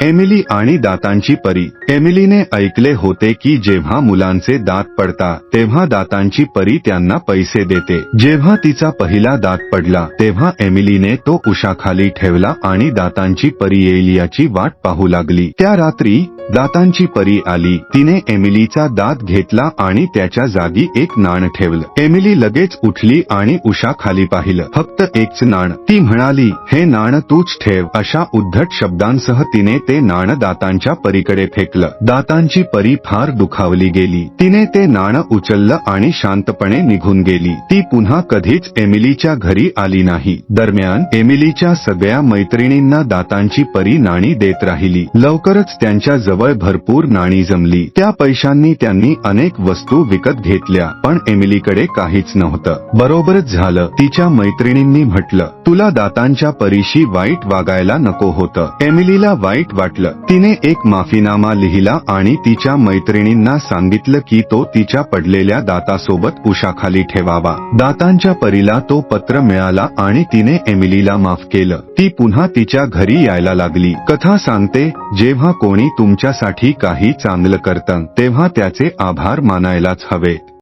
Emily आणि दातांची परी. एमिलीने ऐकले होते की जेव्हा मुलांचे दात पडता तेव्हा दातांची परी त्यांना पैसे देते. जेव्हा तिचा पहिला दात पडला तेव्हा एमिलीने तो उशाखाली ठेवला आणि दातांची परी येईल याची वाट पाहू लागली. त्या रात्री दातांची परी आली. तिने एमिलीचा दात घेतला आणि त्याच्या जागी एक नाण ठेवलं. एमिली लगेच उठली आणि उषा खाली पाहिलं. फक्त एकच नाण. ती म्हणाली हे नाण तूच ठेव. अशा उद्धट शब्दांसह तिने ते नाणं दातांच्या परीकडे फेकलं. दातांची परी फार दुखावली गेली. तिने ते नाण उचललं आणि शांतपणे निघून गेली. ती पुन्हा कधीच एमिलीच्या घरी आली नाही. दरम्यान एमिलीच्या सगळ्या मैत्रिणींना दातांची परी नाणी देत राहिली. लवकरच त्यांच्या जवळ भरपूर नाणी जमली. त्या पैशांनी त्यांनी अनेक वस्तू विकत घेतल्या पण एमिलीकडे काहीच नव्हतं. बरोबरच झालं तिच्या मैत्रिणींनी म्हटलं तुला दातांच्या परीशी वाईट वागायला नको होतं. एमिलीला वाईट वाटलं. तिने एक माफीनामा लिहिला आणि तिच्या मैत्रिणींना सांगितलं की तो तिच्या पडलेल्या दातासोबत उशाखाली ठेवावा. दातांच्या परीला तो पत्र मिळाला आणि तिने एमिलीला माफ केलं. ती पुन्हा तिच्या घरी यायला लागली. कथा सांगते जेव्हा कोणी तुमच्यासाठी काही चांगलं करतं तेव्हा त्याचे आभार मानायलाच हवे